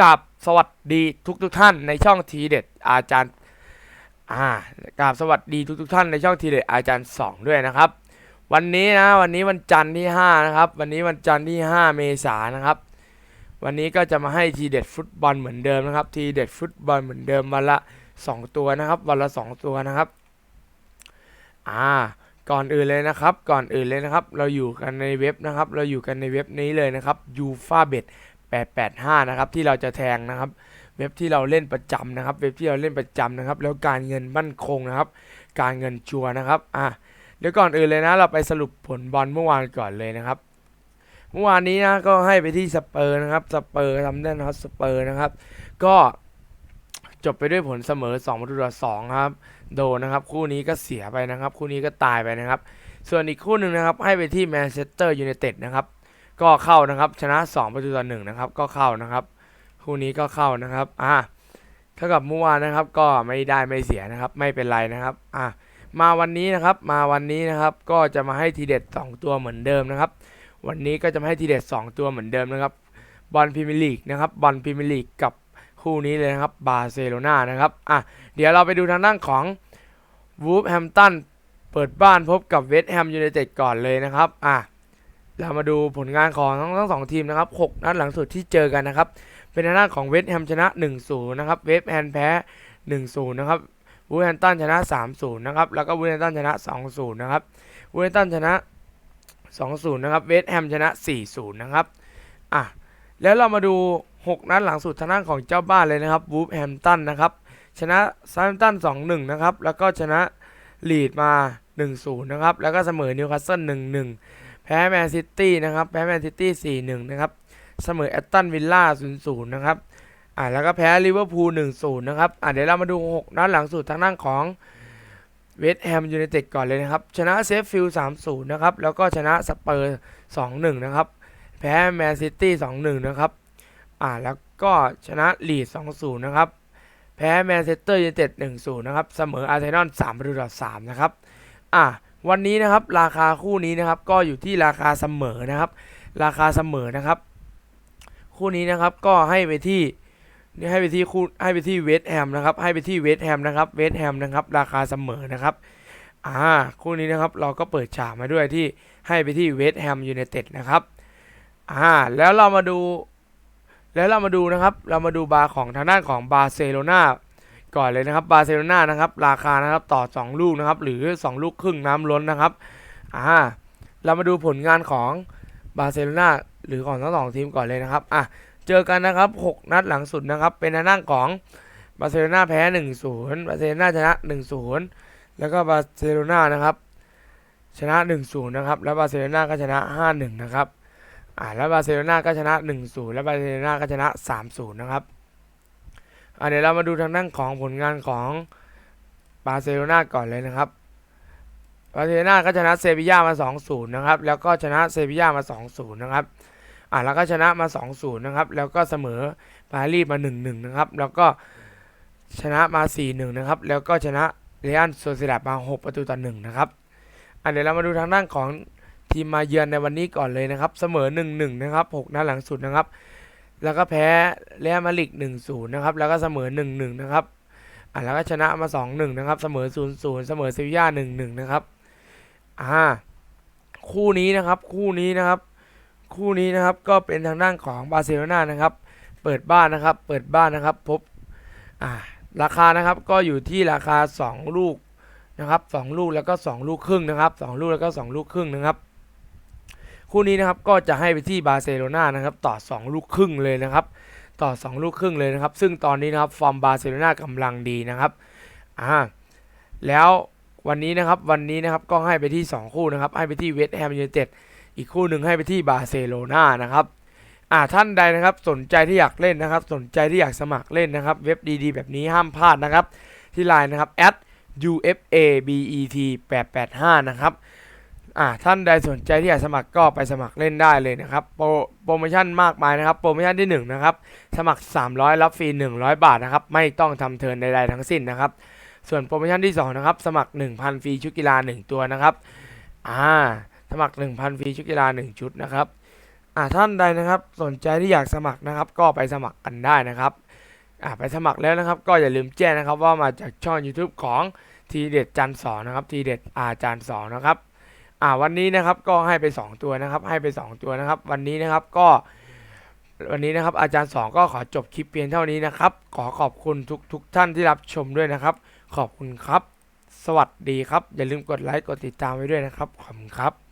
กับสวัสดีทุกทุกท่านในช่องทีเด็ดอาจารย์อ่ากราบสวัสดีทุกทุกท่านในช่องทีเด็ดอาจารย์สองด้วยนะครับ วันนี้นะวันนี้วันจันทร์ที่5นะครับวันนี้วันจันทร์ที่ 5 เมษายนนะครับ วันนี้ก็จะมาให้ทีเด็ดฟุตบอลเหมือนเดิมนะครับ ทีเด็ดฟุตบอลเหมือนเดิมวันละ 2 ตัวนะครับ วันละ 2 ตัวนะครับอ่าก่อนอื่นเลยนะครับ ก่อนอื่นเลยนะครับ เราอยู่กันในเว็บนะครับ เราอยู่กันในเว็บนี้เลยนะครับ u f a b e t 885 นะครับที่เราจะแทงนะครับ เว็บที่เราเล่นประจำนะครับ เว็บที่เราเล่นประจำนะครับ แล้วการเงินมั่นคงนะครับ การเงินชัวนะครับอะเดี๋ยวก่อนอื่นเลยนะ เราไปสรุปผลบอลเมื่อวานก่อนเลยนะครับ เมื่อวานนี้นะก็ให้ไปที่สเปอร์นะครับสเปอร์ทำได้นะครับสเปอร์นะครับ ก็จบไปด้วยผลเสมอ2ประตูต่อ2ครับ โดนะครับ คู่นี้ก็เสียไปนะครับ คู่นี้ก็ตายไปนะครับ ส่วนอีกคู่หนึ่งนะครับ ให้ไปที่แมนเชสเตอร์ยูไนเต็ดนะครับ ก็เข้านะครับ ชนะ2ประตูต่อ1นะครับ ก็เข้านะครับคู่นี้ก็เข้านะครับอ่าเท่ากับเมื่อวานนะครับ ก็ไม่ได้ไม่เสียนะครับ ไม่เป็นไรนะครับอ่ามาวันนี้นะครับมาวันนี้นะครับ ก็จะมาให้ทีเด็ด 2 ตัวเหมือนเดิมนะครับ วันนี้ก็จะมาให้ทีเด็ด 2 ตัวเหมือนเดิมนะครับบอลพรีเมียร์ลีกนะครับบอลพรีเมียร์ลีกกับคู่นี้เลยนะครับบาร์เซโลนานะครับอะเดี๋ยวเราไปดูทางด้านของวูฟแฮมตันเปิดบ้านพบกับเวสต์แฮมยูไนเต็ดก่อนเลยนะครับอะ เรามาดูผลงานของทั้งทั้งสองทีมนะครับ6นัดหลังสุดที่เจอกันนะครับ เป็นทางด้าของเวสต์แฮมชนะ 1-0 นะครับ เวสต์แฮมแพ้ 1-0 นะครับวูแฮมตันชนะ 3-0 นะครับ แล้วก็วูแฮมตันชนะ 2-0 นะครับวูแฮมตันชนะ 2-0 นะครับ เวสต์แฮมชนะ 4-0 นะครับ อะ แล้วเรามาดู 6 นัดหลังสุดทางด้านของเจ้าบ้านเลยนะครับวูฟแฮมตันนะครับ ชนะซาร์แฮมตัน 2-1 นะครับ แล้วก็ชนะลีดมา 1-0 นะครับ แล้วก็เสมอนิวคาสเซิล 1-1 แพ้แมนซิตี้นะครับแพ้แมนซิตี้4-1นะครับเสมอแอตตันวิลล่า0-0นะครับอ่าแล้วก็แพ้ลิเวอร์พูล1-0นะครับอ่าเดี๋ยวเรามาดู6นัดหลังสุดทางด้านของเวสต์แฮมยูไนเต็ดก่อนเลยนะครับ ชนะเซฟฟิลด์3-0นะครับ แล้วก็ชนะสเปอร์2-1นะครับ แพ้แมนซิตี้2-1นะครับ อ่า แล้วก็ชนะลีด2-0นะครับ แพ้แมนเชสเตอร์ยูไนเต็ด1-0นะครับ เสมออาร์เซนอล3ประตูต่อ3นะครับ อ่าวันนี้นะครับราคาคู่นี้นะครับก็อยู่ที่ราคาเสมอนะครับ ราคาเสมอนะครับ คู่นี้นะครับก็ให้ไปที่นี่ให้ไปที่คู่ให้ไปที่เวสแฮมนะครับให้ไปที่เวสแฮมนะครับเวสแฮมนะครับราคาเสมอนะครับอ่าคู่นี้นะครับเราก็เปิดฉากมาด้วยที่ให้ไปที่เวสแฮมยูไนเต็ดนะครับอ่าแล้วเรามาดู แล้วเรามาดูนะครับ เรามาดูบาร์ของทางด้านของบาร์เซโลนา ก่อนเลยนะครับบาร์เซโลนานะครับราคานะครับต่อ 2 ลูกนะครับหรือ 2 ลูกครึ่งน้ำล้นนะครับอ่าเรามาดูผลงานของบาร์เซโลนาหรือของทั้งสองทีมก่อนเลยนะครับอะเจอกันนะครับ 6 นัดหลังสุดนะครับ เป็นทางด้านของบาร์เซโลนาแพ้ 1-0 บาร์เซโลนาชนะ 1-0 แล้วก็บาร์เซโลนานะครับชนะ 1-0 นะครับ แล้วบาร์เซโลนาก็ชนะ 5-1 นะครับอ่าแล้วบาร์เซโลนาก็ชนะ 1-0 แล้วบาร์เซโลนาก็ชนะ 3-0 นะครับ เดี๋ยวเรามาดูทางด้านของผลงานของบาร์เซโลนาก่อนเลยนะครับบาร์เซโลนาก็ชนะเซบีย่ามา 2-0 นะครับ แล้วก็ชนะเซบีย่ามา 2-0 นะครับ อ่าแล้วก็ชนะมา 2-0 นะครับ แล้วก็เสมอปารีสมา 1-1 นะครับ แล้วก็ชนะมา 4-1 นะครับ แล้วก็ชนะเรอัลโซเซดัดมา 6 ประตูต่อ1นะครับ อ่าเดี๋ยวเรามาดูทางด้านของทีมมาเยือนในวันนี้ก่อนเลยนะครับ เสมอ 1-1 นะครับ 6นัดหลังสุดนะครับ แล้วก็แพ้เรอัลมาดริด1-0นะครับแล้วก็เสมอ1-1นะครับอ่าแล้วก็ชนะมา2-1นะครับเสมอ0-0เสมอเซบีย่า1-1นะครับอ่าคู่นี้นะครับคู่นี้นะครับ คู่นี้นะครับก็เป็นทางด้านของบาร์เซโลนานะครับ เปิดบ้านนะครับ เปิดบ้านนะครับพบอ่าราคานะครับก็อยู่ที่ราคา 2 ลูกนะครับ2ลูกแล้วก็ 2 ลูกครึ่งนะครับ 2 ลูกแล้วก็ 2 ลูกครึ่งนะครับ คู่นี้นะครับก็จะให้ไปที่บาร์เซโลนานะครับต่อ 2 ลูกครึ่งเลยนะครับต่อ 2 ลูกครึ่งเลยนะครับ ซึ่งตอนนี้นะครับฟอร์มบาร์เซโลนากำลังดีนะครับอ่าแล้ววันนี้นะครับวันนี้นะครับก็ให้ไปที่ 2 คู่นะครับให้ไปที่เวสต์แฮมยูไนเต็ดอีกคู่หนึ่งให้ไปที่บาร์เซโลนานะครับอ่าท่านใดนะครับสนใจที่อยากเล่นนะครับ สนใจที่อยากสมัครเล่นนะครับ เว็บดีๆ แบบนี้ห้ามพลาดนะครับ ที่ไลน์นะครับ at ufabet 885นะครับ อ่าท่านใดสนใจที่อยากสมัครก็ไปสมัครเล่นได้เลยนะครับโปรโปรโมชั่นมากมายนะครับ โปรโมชั่นที่1นะครับสมัคร 300 รับฟรี 100 บาทนะครับไม่ต้องทำเทิร์นใดๆทั้งสิ้นนะครับ ส่วนโปรโมชั่นที่2นะครับสมัคร 1,000ฟรีชุดกีฬา 1 ตัวนะครับอ่าสมัคร 1,000ฟรีชุดกีฬา 1 ชุดนะครับอ่าท่านใดนะครับสนใจที่อยากสมัครนะครับ ก็ไปสมัครกันได้นะครับอ่าไปสมัครแล้วนะครับ ก็อย่าลืมแจ้งนะครับว่ามาจากช่อง YouTube ของทีเด็ดจันสอนนะครับทีเด็ดอาจารย์สอนนะครับ อ่าวันนี้นะครับก็ให้ไป 2 ตัวนะครับ ให้ไป 2 ตัวนะครับ วันนี้นะครับก็วันนี้นะครับ อาจารย์สองก็ขอจบคลิปเพียงเท่านี้นะครับ ขอขอบคุณทุกทุกท่านที่รับชมด้วยนะครับ ขอบคุณครับ สวัสดีครับ อย่าลืมกดไลค์กดติดตามไว้ด้วยนะครับขอบคุณครับ